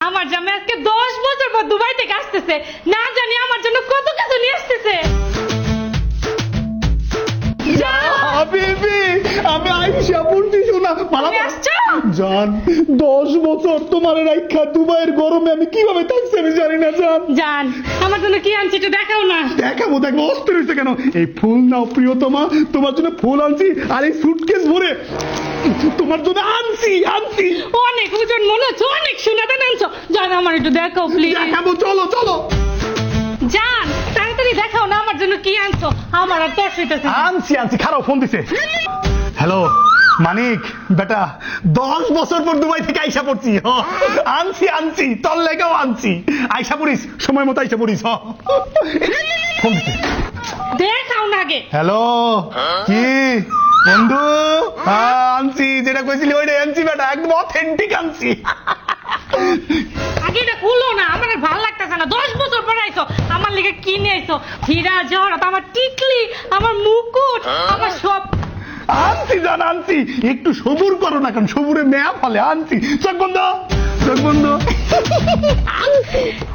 আমার জামাই আজকে দশ বছর পর দুবাই থেকে আসতেছে। না জানি আমার জন্য কত কিছু নিয়ে আসতেছে। হাবিবি আমি আইসা বলছি শোনা পালা তুমি আসছো? জান দশ বছর তোমার রাইখা দুবাইয়ের গরমে আমি কীভাবে থাকছি আমি জানি না জান। জান আমার জন্য কি আনছি একটু দেখাও না। দেখাবো দেখব অস্থির হয়েছে কেন? এই ফুল নাও প্রিয়তমা তোমার জন্য ফুল আনছি আর এই সুটকেস ভরে তোমার জন্য আনছি আনছি। অনেক ওজন মনে হচ্ছে অনেক শুনাতে আনছো জান আমার একটু দেখাও প্লিজ দেখাবো চলো চলো। জান তাড়াতাড়ি দেখাও না আমার জন্য কি আনছো। আমার আর তর হইতেছে আনছি আনছি খারাপ ফোন দিছে। হ্যালো মানিক বেটা দশ বছর পর দুবাই থেকে আইসা পড়ছি হ। আনছি আনছি তোর লেগাও আনছি। আইসা পড়িস সময় মতো আইসা পড়িস হ। ফোন দিছে। দেখাও না আগে। হ্যালো কি? বন্ধু আনছি যেটা কইছিলি ওইটা আনছি বেটা একদম অথেন্টিক আনছি। আগে এটা খুলো না আমার ভালো লাগতেছে না। দশ বছর পর আইছো আমার লিগে কিনে আইছো। হীরা জহরত আমার টিকলি আমার মুকুট আমার সব। আনছি জান আনছি। একটু সবুর করো না কারণ সবুরে মেয়া ফলে আনছি। চোখ বন্ধ। চোখ বন্ধ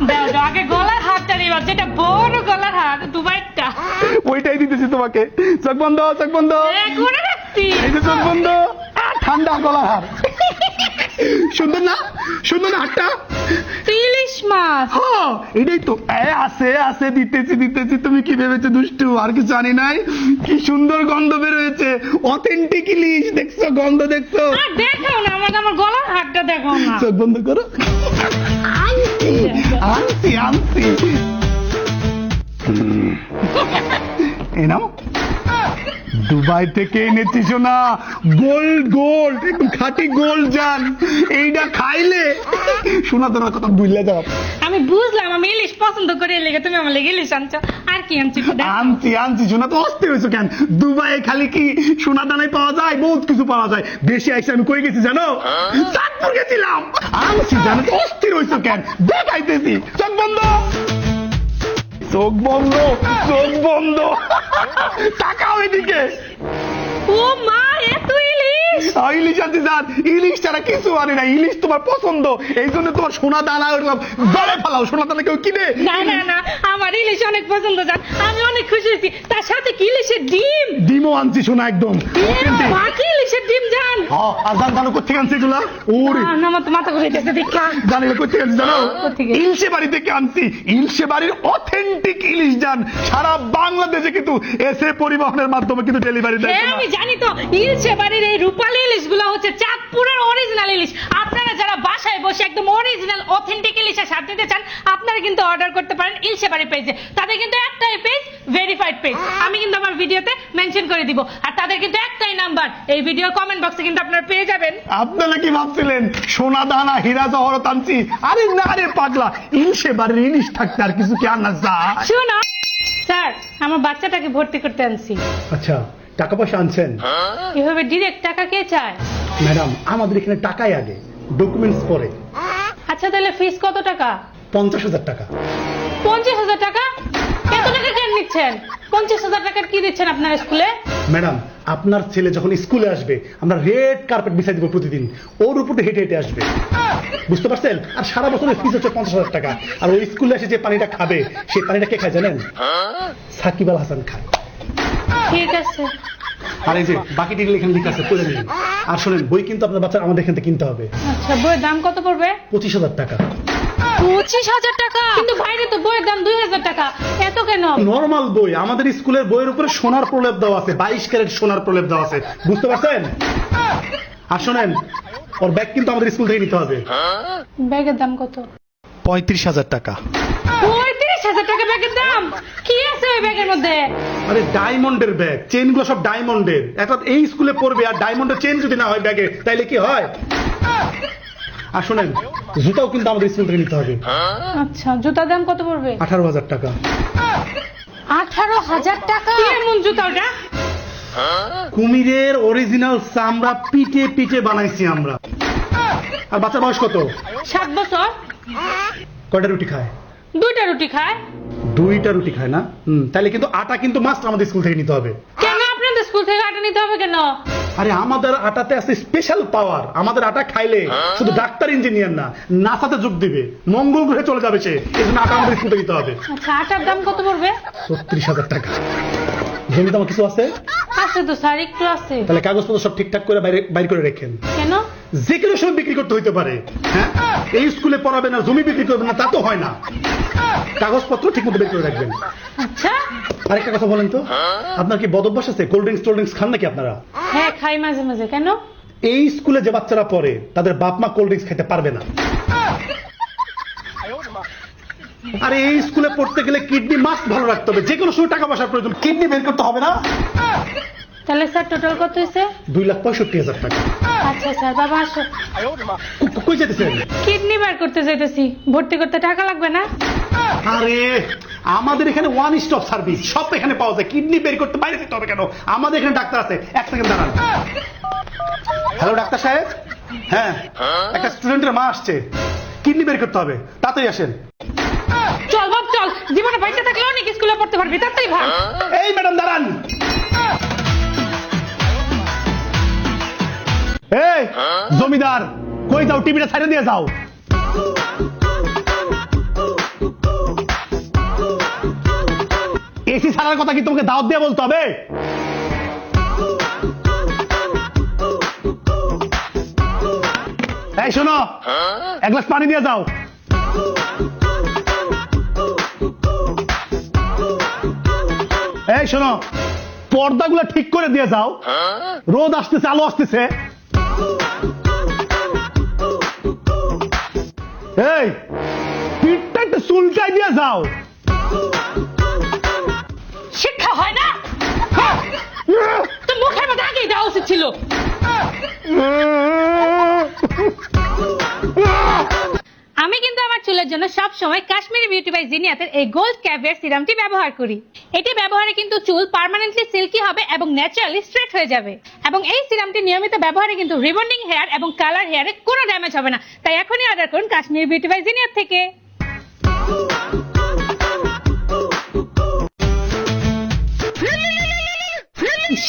দাও দাও আগে গলার হাতটা নিবা যেটা বড় গলার হাত দুবাইটা ওইটাই দিতেছি তোমাকে। চোখ বন্ধ চোখ বন্ধ করে রাখছি এই যে চোখ বন্ধ ঠান্ডা গলার হাত সুন্দর না? সুন্দর না হাতটা ইলিশ মাছ হ্যাঁ এটাই তো। এ, আছে আছে দিতেছি দিতেছি। তুমি কি ভেবেছো দুষ্টু? আর কিছু জানি নাই। কি সুন্দর গন্ধ বের হয়েছে অথেন্টিক ইলিশ দেখছ? গন্ধ দেখছ? আর দেখাও না আমার আমার গলার হারটা দেখাও না। চোখ বন্ধ করো। আনছি। আনছি আনছি। এই নাও। দুবাই থেকে এনেছি শোনা গোল্ড গোল্ড একদম খাঁটি গোল্ড জান এইটা খাইলে। শোনা তোমার কথা বুঝলে যাও। আমি বুঝলাম আমি ইলিশ পছন্দ করি লেগে তুমি আমার লেগে ইলিশ আনছো। আর কি আনছি আনছি আনছি শোনা তো অস্থির হয়েছে কেন? দুবাইয়ে খালি কি সোনা দানায় পাওয়া যায়? বহুত কিছু পাওয়া যায়। বেশি আইসে আমি কই গেছি জানো? চাঁদপুর গেছিলাম। আনছি জানো তো অস্থির হয়েছে কেন? দেখাইতেছি চোখ বন্ধ। চোখ বন্ধ চোখ বন্ধ। তাকাও এদিকে। ও মা এ তুই ইলিশ আনছি জান ইলিশ ছাড়া কিছু আনে না। ইলিশ তোমার পছন্দ। এই জন্য তোমার সোনা দানা জলে ফেলাও সোনা দানা কেউ কিনে? না না না আমার ইলিশ অনেক পছন্দ জান আমি অনেক খুশি হয়েছি। তার সাথে কি ইলিশের ডিম? ডিমও আনছি সোনা একদম। বাকি ইলিশের ডিম জান আর জান জানো কোথেকে আনছি এগুলা? ওরে। না, আমার তো মাথা ঘুরে যাচ্ছে দেখা। জানি না কোথেকে আনছি জানো? ইলশে বাড়ি থেকে আনছি? ইলশে বাড়ির অথেন্টিক ইলিশ জান। সারা বাংলাদেশে কিন্তু এসে পরিবহনের মাধ্যমে কিন্তু ডেলিভারি দেয় হ্যাঁ আমি জানি তো ইলশে বাড়ির এই রূপালী ইলিশগুলো হচ্ছে চাঁদপুরের অরিজিনাল ইলিশ আপনারা যারা বাসায় বসে একদম অরিজিনাল অথেন্টিক ইলিশের স্বাদ নিতে চান আপনারা কিন্তু অর্ডার করতে পারেন ইলশে বাড়ি পেজে তাদের কিন্তু একটাই পেজ ভেরিফাইড পেজ আমি কিন্তু আমার ভিডিওতে মেনশন করে দিব। আর তাদের কিন্তু একটাই নাম্বার এই ভিডিও কমেন্ট বক্সে কিন্তু আপনারা পেয়ে যাবেন। আপনারা কি ভাবছিলেন? সোনা দানা হীরা জহরত আনছি আরে না রে পাগলা ইলশে বাড়ির ইলিশ থাকতে আর কিছু কি আনা যা শুনো স্যার আমার বাচ্চাটাকে ভর্তি করতে আনছি। আচ্ছা। টাকা পয়সা আনছেন। এভাবে ডিরেক্ট টাকা কে চায়? ম্যাডাম আমাদের এখানে টাকাই আগে ডকুমেন্টস পরে। আচ্ছা তাহলে ফিস কত টাকা? পঞ্চাশ হাজার টাকা। পঞ্চাশ হাজার টাকা? এত টাকা কেন নিচ্ছেন? পঞ্চাশ হাজার টাকার কি দিচ্ছেন আপনার স্কুলে? ম্যাডাম আপনার ছেলে যখন স্কুলে আসবে আমরা রেড কার্পেট বিছাই দিব প্রতিদিন। ওর উপরে হেঁটে হেঁটে আসবে। বুঝতে পারছেন? আর সারা বছরের ফিস হচ্ছে পঞ্চাশ হাজার টাকা। আর ওই স্কুলে এসে যে পানিটা খাবে সেই পানিটা কে খায় জানেন? সাকিব আল হাসান খায়। ঠিক আছে। আর এই যে বাকি ডিটেল এখানে লিখে আছে পড়ে নিন। আর শোনেন বই কিন্তু আপনার বাচ্চার আমাদের এখান থেকে কিনতে হবে। আচ্ছা বইয়ের দাম কত পড়বে? পঁচিশ হাজার টাকা। পঁচিশ হাজার টাকা? কিন্তু বাইরে তো বইয়ের দাম দুই হাজার টাকা। এত কেন? নর্মাল বই আমাদের স্কুলের বইয়ের উপরে সোনার প্রলেপ দেওয়া আছে বাইশ ক্যারেট সোনার প্রলেপ দেওয়া আছে। বুঝতে পারছেন? আর শোনেন ওর ব্যাগ কিন্তু আমাদের স্কুল থেকে নিতে হবে। ব্যাগের দাম কত? পঁয়ত্রিশ হাজার টাকা। কি আছে ওই ব্যাগের মধ্যে? আরে ডায়মন্ডের ব্যাগ চেনগুলো সব ডায়মন্ডের। একটা এই স্কুলে পড়বে আর ডায়মন্ডের চেন যদি না হয় ব্যাগে তাইলে কি হয়? আর শোনেন জুতাও কিন্তু আমাদের স্কুল থেকে নিতে হবে। আচ্ছা জুতার দাম কত পড়বে? আঠারো হাজার টাকা। আঠারো হাজার টাকা? এমন জুতা ওটা? কুমিরের অরিজিনাল চামড়া পিটে পিটে বানাইছি আমরা। আর বাচ্চার বয়স কত? সাত বছর। কয়টা রুটি খায়? দুইটা রুটি খায়। দুইটা রুটি খায় না? হুম। তাহলে কিন্তু আটা কিন্তু মাস্ট আমাদের স্কুল থেকে নিতে হবে। কেন আপনাদের স্কুল থেকে আটা নিতে হবে কেন? আরে আমাদের আটাতে আছে স্পেশাল পাওয়ার আমাদের আটা খাইলে শুধু ডাক্তার ইঞ্জিনিয়ার না নাসাতে যোগ দিবে। মঙ্গল গ্রহে চলে যাবে সে। এই জন্য আটা আমাদের স্কুলে দিতে হবে। আচ্ছা আটার দাম কত পড়বে? ছত্রিশ হাজার টাকা। জমিতে আমার কিছু আছে? আছে তো স্যার একটু আছে। তাহলে কাগজপত্র সব ঠিকঠাক করে বাইরে বাইর করে রেখেন। কেন? যে কোনো সময় বিক্রি করতে হইতে পারে হ্যাঁ? এই স্কুলে পড়াবে না জমি বিক্রি করবে না তা তো হয় না। কাগজপত্র ঠিক মতো বের করে রাখবেন। আচ্ছা। আরেকটা কথা বলেন তো। আপনার কি বদভ্যাস আছে? কোল্ড ড্রিঙ্কস টোল্ড ড্রিঙ্কস খান নাকি আপনারা? হ্যাঁ খাই মাঝে মাঝে। কেন? এই স্কুলে যে বাচ্চারা পড়ে তাদের বাপ মা কোল্ড ড্রিঙ্কস খেতে পারবে না। আরে এই স্কুলে পড়তে গেলে কিডনি মাস্ট ভালো রাখতে হবে। যে কোনো সময় টাকা পয়সার প্রয়োজন। কিডনি বের করতে হবে না? তাহলে স্যার টোটাল কত হয়েছে? দুই লাখ পঁয়ষট্টি হাজার টাকা। আচ্ছা স্যার বাবা আসো। কই যেতেছেন কিডনি বার করতে চাইতেছি ভর্তি করতে টাকা লাগবে না? আরে আমাদের এখানে ওয়ান স্টপ সার্ভিস সব এখানে পাওয়া যায়। কিডনি বের করতে বাইরে যেতে হবে কেন? আমাদের এখানে ডাক্তার আছে। এক সেকেন্ড দাঁড়ান। হ্যালো ডাক্তার সাহেব? হ্যাঁ একটা স্টুডেন্টের মা আসছে। কিডনি বের করতে হবে। তাড়াতাড়ি আসেন। চল বাপ চল। জীবনে বাইতে থাকলে অনেক স্কুলে পড়তে পারবি তাড়াতাড়ি ভাগ এই ম্যাডাম দাঁড়ান। এই জমিদার কই যাও? টিভিটা ছাইড়ে দিয়ে যাও। এসি ছাড়ার কথা কি তোমাকে দাওয়াত দিয়ে বলতে হবে? এই শোনো, এক গ্লাস পানি দিয়ে যাও। এই শোনো, পর্দাগুলো ঠিক করে দিয়ে যাও। রোদ আসতেছে, আলো আসতেছে। এই, পিঠটা একটু চুলকাই দিয়ে যাও। হয় না? তো মুখের মধ্যে আগেই দেওয়া উচিত ছিল। আমি কিন্তু আমার চুলের জন্য সব সময় কাশ্মীরি বিউটি বাই জিনিয়াতের এই গোল্ড ক্যাভিয়ার সিরামটি ব্যবহার করি। এটি ব্যবহারে কিন্তু চুল পার্মানেন্টলি সিল্কি হবে এবং ন্যাচারালি স্ট্রেট হয়ে যাবে। এবং এই সিরামটি নিয়মিত ব্যবহারে কিন্তু রিবন্ডিং হেয়ার এবং কালার হেয়ারে কোনো ড্যামেজ হবে না। তাই এখনই অর্ডার করুন কাশ্মীরি বিউটি বাই জিনিয়াত থেকে।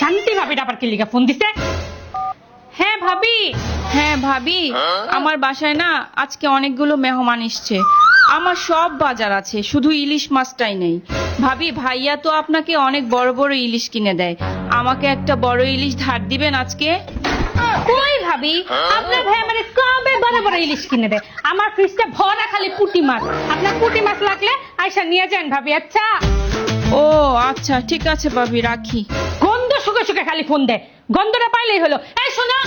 শান্তি ভাবিটা আবার কি লিগা ফোন দিছে? হ্যাঁ ভাবি। হ্যাঁ ভাবি। আমার বাসায় না আজকে অনেকগুলো মেহমান এসছে। আমার সব বাজার আছে শুধু ইলিশ মাছটাই নেই। ভাবি ভাইয়া তো আপনাকে অনেক বড় বড় ইলিশ কিনে দেয়। আমাকে একটা বড় ইলিশ ধার দিবেন আজকে? কই ভাবি? আপনার ভাই আমার কবে বড় বড় ইলিশ কিনে দেয়? আমার ফ্রিজটা ভরা খালি পুঁটি মাছ। আপনার পুঁটি মাছ লাগলে আয়সা নিয়ে যান ভাবি আচ্ছা? ও আচ্ছা ঠিক আছে ভাবি রাখি। শুকে শুকে খালি ফোন দেয় গন্ধটা পাইলেই হলো। এই শোনো।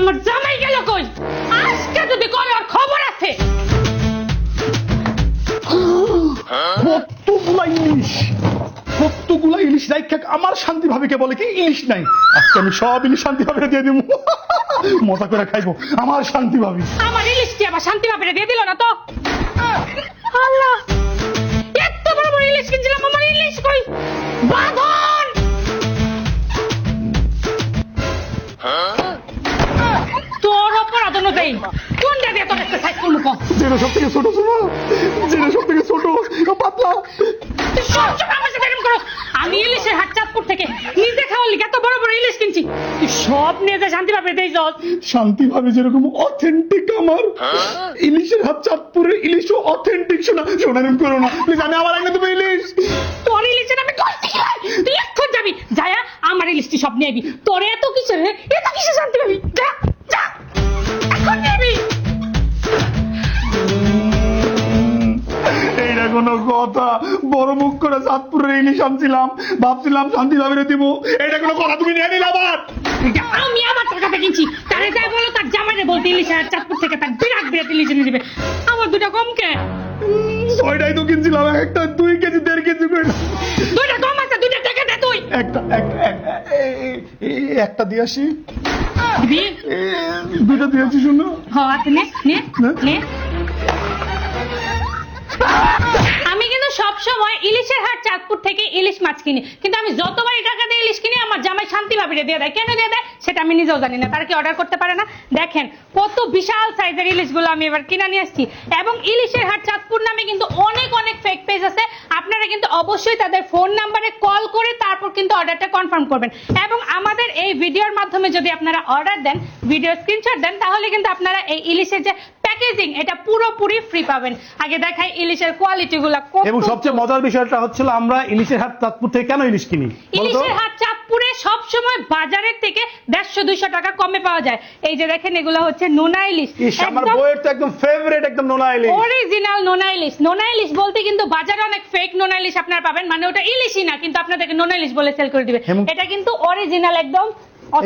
আমার জামাই গেল কই? আজকে যদি করে ওর খবর আছে। কতগুলা ইলিশ? কতগুলা ইলিশ রাইখা আমার শান্তি ভাবিকে বলে কি ইলিশ নাই? আজকে আমি সব ইলিশ শান্তি ভাবে দিয়ে দিব মজা করে খাইবো। আমার শান্তি ভাবি। আমার ইলিশটি আবার শান্তি ভাবে দিয়ে দিল না তো? আল্লাহ! এত বড় বড় ইলিশ কিনছিলাম। আমার ইলিশ কই? অপরাধ কোনটা দিয়ে তোর একটা সাইজ করব কম যেটা সব থেকে ছোট ছোট যেটা সব থেকে ছোট পাতলা। তুই সব সময় আমার সাথে এরকম করো। আমি ইলিশের হাট চাঁদপুর থেকে নিজে খাওয়ার লিগে এত বড় বড় ইলিশ কিনছি। তুই সব নিয়ে যা শান্তি পাবে দেই জল। শান্তি ভাবে যেরকম অথেন্টিক আমার ইলিশের হাত চাঁদপুরের ইলিশও অথেন্টিক শোনা শোনা এরকম করো না। প্লিজ আমি আমার আগে তুমি ইলিশ। তোর ইলিশের আমি করছি তুই এখন যাবি। যায়া আমার ইলিশটি সব নিয়ে আইবি। তোর এত রে? এত কিসের শান্তি পাবি। যা। এইটা কোনো কথা। বড় মুখ করে চাঁদপুরের ইলিশ আনছিলাম। ভাবছিলাম শান্তি ভাবে দিব। এটা কোনো কথা তুমি নিয়ে নিলে আবার? আমি আমার টাকাতে কিনছি। তারে যাই বলো তার জামাইরে বলতে ইলিশ আর চাঁদপুর থেকে তার বিরাট বিরাট ইলিশ এনে দিবে। আমার দুটা কম কে? ছয়টাই তো কিনছিলাম একটা দুই কেজি দেড় কেজি করে। দুইটা কম আছে দুইটা টাকা দে তুই। একটা এক- এক- এ- এ- এ- একটা দিয়ে আসি। দিবি দিয়েছি শুনো। হ্যাঁ নে নে নে? আমি কিন্তু সব সবসময় ইলিশের হাট চাঁদপুর থেকে ইলিশ মাছ কিনি। কিন্তু আমি যতবারই টাকা দিয়ে ইলিশ কিনি আমার জামাই শান্তি ভাবিরে দিয়ে দেয়। কেন দিয়ে দেয়? সেটা আমি নিজেও জানি না। তারা কি অর্ডার করতে পারে না? দেখেন কত বিশাল সাইজের ইলিশগুলো আমি এবার কিনে নিয়ে আসছি এবং ইলিশের হাট চাঁদপুর নামে কিন্তু অনেক অনেক ফেক পেজ আছে। আপনারা কিন্তু অবশ্যই তাদের ফোন নাম্বারে কল করে তারপর কিন্তু অর্ডারটা কনফার্ম করবেন। এবং আমাদের এই ভিডিওর মাধ্যমে যদি আপনারা অর্ডার দেন ভিডিও স্ক্রিনশট দেন তাহলে কিন্তু আপনারা এই ইলিশের যে প্যাকেজিং এটা পুরোপুরি ফ্রি পাবেন। আগে দেখাই ইলিশের কোয়ালিটিগুলো কত এবং সবচেয়ে মজার বিষয়টা হচ্ছিল আমরা ইলিশের হাট চাঁদপুর থেকে কেন ইলিশ কিনি? ইলিশের হাট চাঁদপুরে সব সময় বাজারের থেকে দেড়শো দুইশো টাকা কমে পাওয়া যায়। এই যে দেখেন এগুলো হচ্ছে নোনা ইলিশ। আমার বইয়ের তো একদম ফেভারিট একদম নোনা ইলিশ। অরিজিনাল নোনা ইলিশ। নোনা ইলিশ বলতে কিন্তু বাজারে অনেক ফেক নোনা ইলিশ আপনারা পাবেন। মানে ওটা ইলিশই না কিন্তু আপনাদেরকে নোনা ইলিশ বলে সেল করে দিবে। এটা কিন্তু অরিজিনাল একদম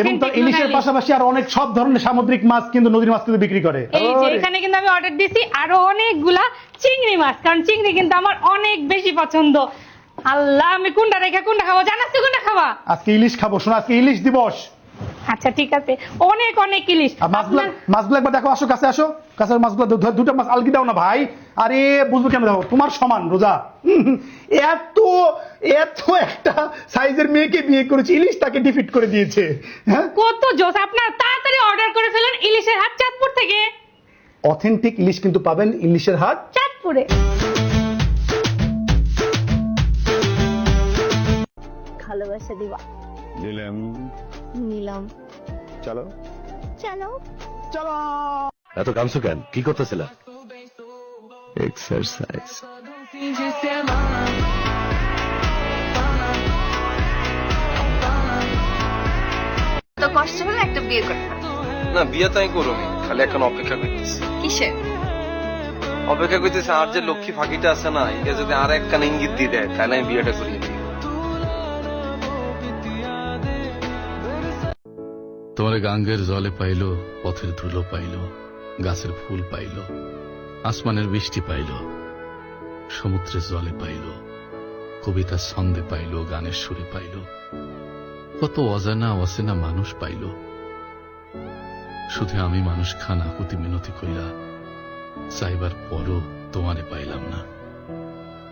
এবং তো ইলিশের পাশাপাশি আর অনেক সব ধরনের সামুদ্রিক মাছ কিন্তু নদীর মাছ কিন্তু বিক্রি করে। এই যে এখানে কিন্তু আমি অর্ডার দিছি। আরও অনেকগুলা চিংড়ি মাছ কারণ চিংড়ি কিন্তু আমার অনেক বেশি পছন্দ। আল্লাহ আমি কোনটা রেখে কোনটা খাব। জানাস কোনটা খাওয়া আজকে ইলিশ খাব শোনো আজকে ইলিশ দিবস। আচ্ছা ঠিক আছে। অনেক অনেক ইলিশ। আর মাছগুলো একবার দেখো আসো কাছে আসো। কাছের মাছগুলো দুটো মাছ। আলগি দাও না ভাই। আরে বুঝব কেন দেখো। তোমার সমান রোজা। এত এত একটা সাইজের মেয়েকে বিয়ে করেছে ইলিশ তাকে ডিফিট করে দিয়েছে। হ্যাঁ? কত জোস আপনার তাড়াতাড়ি অর্ডার করে ফেলেন ইলিশের হাট চাঁদপুর থেকে। অথেন্টিক ইলিশ কিন্তু পাবেন ইলিশের হাট। চাঁদপুরে। ভালোবাসা দিবা। দিলাম নিলাম। চলো চলো চলো এত কামছো কেন? কি করতেছিলা? এক্সারসাইজ তো কষ্ট হলে একটা বিয়ে করতে না বিয়ে তো আমি করবি খালি এখন অপেক্ষা করতেছি। কিসের অপেক্ষা করতেছি আর যে লক্ষ্মী ফাঁকিটা আছে না এটা যদি আর একটা ইঙ্গিত দিয়ে দেয় তাহলে আমি বিয়েটা করিয়ে তোমার গাঙ্গের জলে পাইল, পথের ধুলো পাইল, গাছের ফুল পাইল, আসমানের বৃষ্টি পাইল, সমুদ্রের জলে পাইল, কবিতার ছন্দে পাইল, গানের সুরে পাইল, কত অজানা অচেনা মানুষ পাইল। শুধু আমি মানুষ খানা কুতি মিনতি কইরা চাইবার পরও তোমারে পাইলাম না।